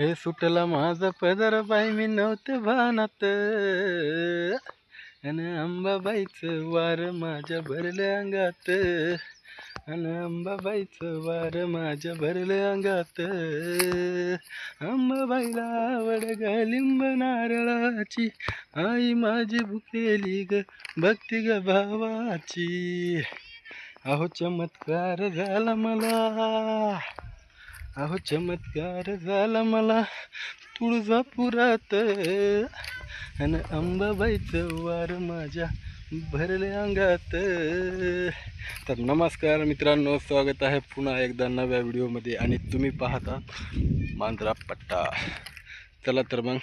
हे सुटला माझा पदर बाई मी नव्हते भानात. अन अंबाबाईचं वार माझ्या भरल्या अंगात. अन अंबाबाईचं वार माझ्या भरल्या अंगात. अंबाबाईला आवड गालिंब नारळाची आई माझी भुकेली ग भक्ती ग भावाची. अहो चमत्कार झाला मला. अहो चमत्कार झाला मला तुळजापुरात. आणि अंबाबाईचं वार माझ्या भरल्या अंगात. तर नमस्कार मित्रांनो स्वागत आहे पुन्हा एकदा नव्या व्हिडिओमध्ये. आणि तुम्ही पाहता मांजरा पट्टा. चला तर मग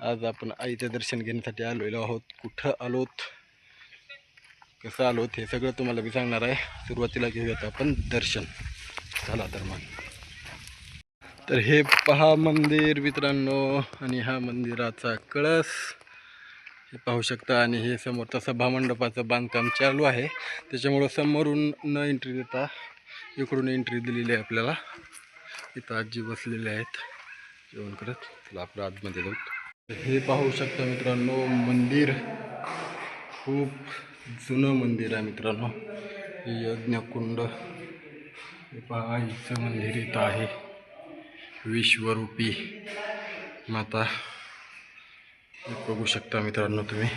आज आपण आईचं दर्शन घेण्यासाठी आलेलो आहोत. कुठं आलोत? कसं आलोत? हे सगळं तुम्हाला मी सांगणार आहे. सुरुवातीला घेऊयात आपण दर्शन. चला तर मग. तर हे पहा मंदिर मित्रांनो आणि हा मंदिराचा कळस. हे पाहू शकता आणि हे समोरचा सभामंडपाचं बांधकाम चालू आहे. त्याच्यामुळं समोरून न एंट्री देता इकडून एंट्री दिलेली आहे आपल्याला. इथं आजी बसलेले आहेत. जेवण करत चला आपलं आतमध्ये जाऊ. हे पाहू शकता मित्रांनो मंदिर. खूप जुनं मंदिर आहे मित्रांनो. हे यज्ञकुंड. हे पहा आईचं मंदिर इथं आहे. विश्वरूपी माता. बघू शकता मित्रांनो तुम्ही.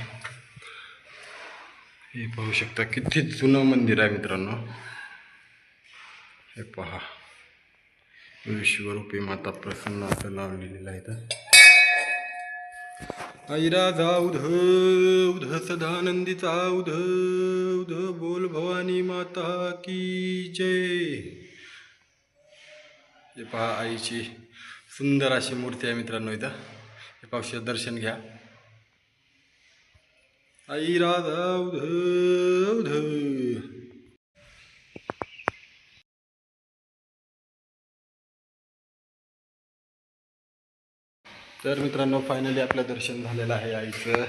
हे पाहू शकता किती जुनं मंदिर आहे मित्रांनो. हे पहा. विश्वरूपी माता प्रसन्न असं लावलेलं आहे तर आई राजा उध उध सदानंदीचा उध उध बोल भवानी माता की जय. हे पहा आईची सुंदर अशी मूर्ती आहे मित्रांनो इथं. हे पावशी दर्शन घ्या. आई राधा उध उध तर मित्रांनो फायनली आपलं दर्शन झालेलं आहे आईचं.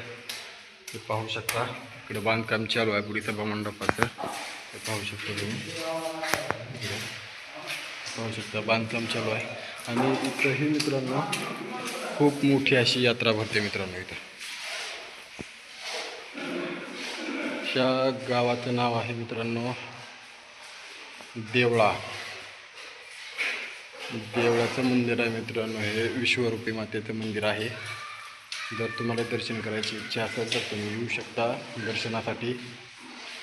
ते पाहू शकता इकडे बांधकाम चालू आहे पुढे सभा मंडपाचं. ते पाहू शकता तुम्ही. पाहू शकता बांधकाम चालू आहे. आणि इथंही मित्रांनो खूप मोठी अशी यात्रा भरते मित्रांनो इथं. ह्या गावाचं नाव आहे मित्रांनो देवळा. देवळाचं मंदिर आहे मित्रांनो हे विश्वरूपी मातेचं मंदिर आहे. जर तुम्हाला दर्शन करायची इच्छा असेल तर तुम्ही येऊ शकता दर्शनासाठी.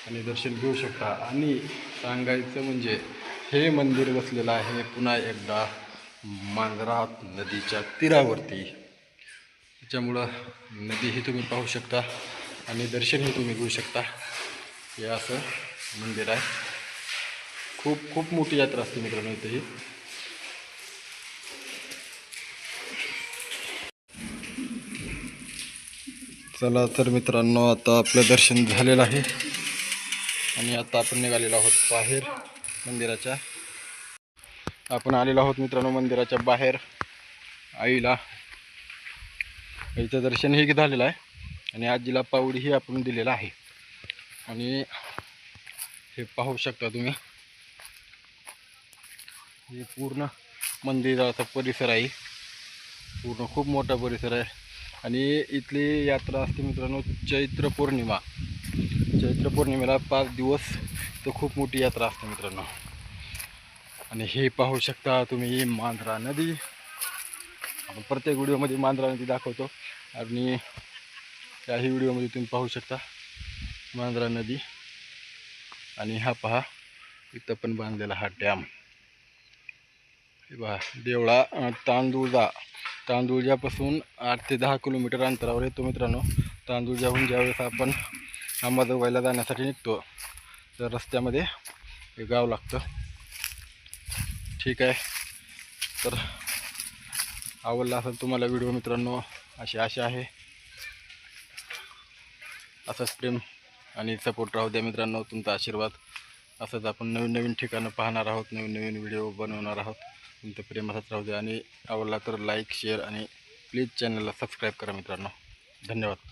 आणि दर्शन घेऊ शकता. आणि सांगायचं म्हणजे हे मंदिर बसलेलं आहे पुन्हा एकदा मांजरा नदीच्या तीरावरती. त्याच्यामुळं नदीही तुम्ही पाहू शकता आणि दर्शनही तुम्ही घेऊ शकता. हे असं मंदिर आहे. खूप खूप मोठी यात्रा असते मित्रांनो इथेही. चला तर मित्रांनो आता आपलं दर्शन झालेलं आहे. आणि आता आपण निघालेलो आहोत बाहेर. मंदिराच्या. आपण आलेलो आहोत मित्रांनो मंदिराच्या बाहेर. आईला. आईचं दर्शनही झालेलं आहे. आणि आजीला पावडीही आपण दिलेला आहे. आणि हे पाहू शकता तुम्ही. हे पूर्ण मंदिराचा परिसर आहे. पूर्ण खूप मोठा परिसर आहे. आणि इथली यात्रा असते मित्रांनो चैत्र पौर्णिमा. चैत्र पौर्णिमेला पाच दिवस तर खूप मोठी यात्रा असते मित्रांनो. आणि हे पाहू शकता तुम्ही मांजरा नदी. आपण प्रत्येक व्हिडिओमध्ये मांजरा नदी दाखवतो. आणि त्याही व्हिडिओमध्ये तुम्ही पाहू शकता मांजरा नदी. आणि हा पहा इथं पण बांधलेला हा डॅम. हे पहा देवळा अं, तांदूळजा. तांदूळजापासून आठ ते दहा किलोमीटर अंतरावर येतो मित्रांनो. तांदूळजाहून ज्यावेळेस आपण अंबाजोगाईला जाण्यासाठी निघतो. तर रस्त्यामध्ये हे गाव लागतं. ठीक आहे. तर आवडला असेल तुम्हाला व्हिडिओ मित्रांनो अशी आशा आहे. असंच प्रेम आणि सपोर्ट राहू द्या मित्रांनो तुमचा आशीर्वाद. असंच आपण नवीन नवीन ठिकाणं पाहणार आहोत नवीन नवीन व्हिडिओ बनवणार आहोत. तुमचं प्रेम असंच राहू द्या आणि आवडला तर लाईक शेअर आणि प्लीज चॅनलला सबस्क्राईब करा मित्रांनो. धन्यवाद.